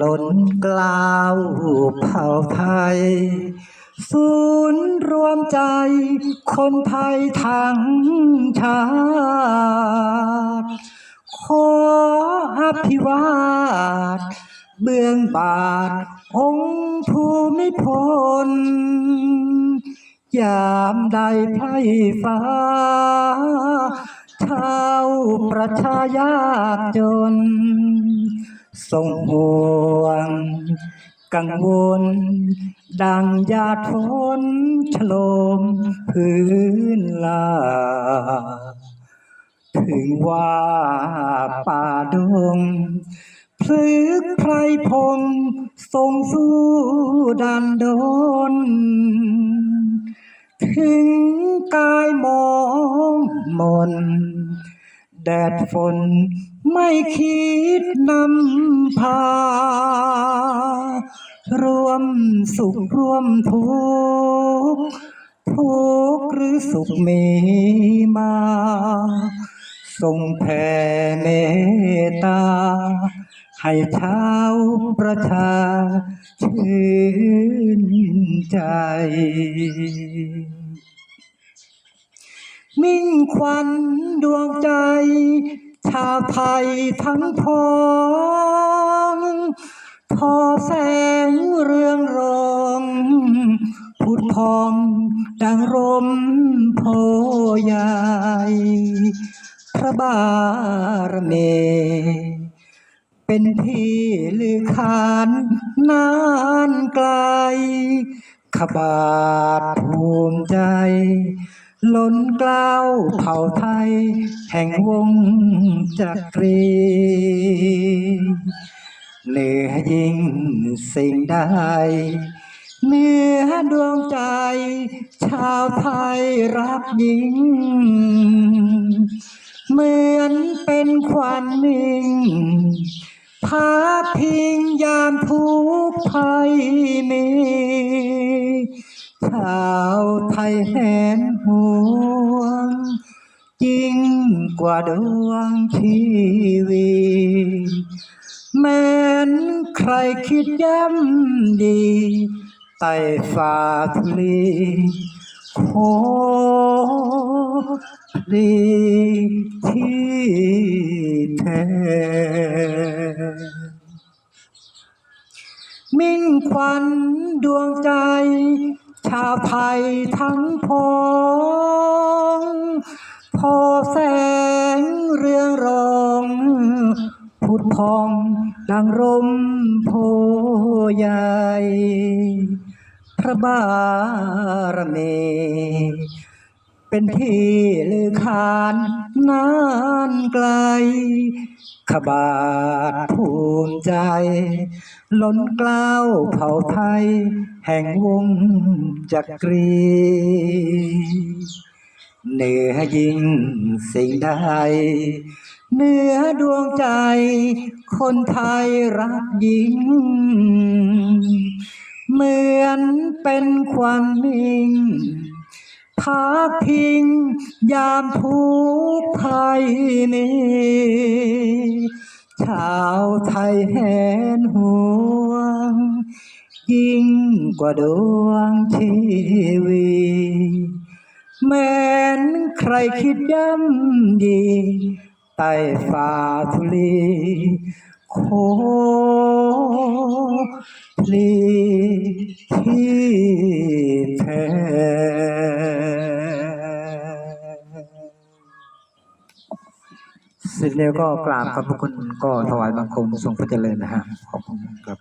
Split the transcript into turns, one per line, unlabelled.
ล้นกล้าวเผ่าไทย ศูนย์รวมใจ คนไทยทั้งชาติขออภิวาทเบื้องบาท องค์ภูมิพล ยามใดไพร่ฟ้าชาวประชายากจน ทรงห่วง กังวล ดังยาดฝนฉลมพื้นลา ถึงว่าป่าดงพลึกไพรพงทรงสู้ดันดน ถึงกายมองมน แดดฝนไม่คิดนำพาร่วมสุขร่วมทุกข์ทุกข์หรือสุขมีมา ทรงแผ่เมตตา ให้ชาวประชาชื่นใจ มิ่งควันดวงใจ ชาวไทยทั้งพ้องทอแสงเรืองรองผุดพองดังร่มโพธิ์ใหญ่พระบารมีเป็นที่ลือขานนานไกล ขบาทภูมิใจ ล้นกล้าวเผ่าไทย แห่งวงจักรีเหนือยิ่งสิ่งใดเหนือดวงใจ ชาวไทยรักยิ่ง เหมือนเป็นควันนิ่งพาพิงยามทุกภัยมี ชาวไทยแหนห่วงยิ่งกว่าดวงชีวีแม้นใครคิดย่ำดี ไต่ฝ่าทะเลโคพลีที่แท้มิ่งควันดวงใจาวไทยทั้งพ้องพอแสงเรืองรองพุดพองดังร่มโพใหญ่พระบารมีเป็นที่ลือคาน นานไกล ขบาทภูมิใจ ล้นกล้าวเผ่าไทย แห่งวงจักรีเหนือยิ่งสิ่งใดเหนือดวงใจ คนไทยรักยิ่ง เหมือนเป็นควันนิ่ง พักพิง ยามทุกข์ภัยมีชาวไทยแหนห่วง ยิ่งกว่าดวงชีวีแม้นใครคิดย่ำดีใต้ฝ่าทุลีโคพลีที่แท้ เสร็จแล้วก็กราบขอบพระคุณก็ถวายบังคมทรงพระเจริญนะฮะขอบคุณครับ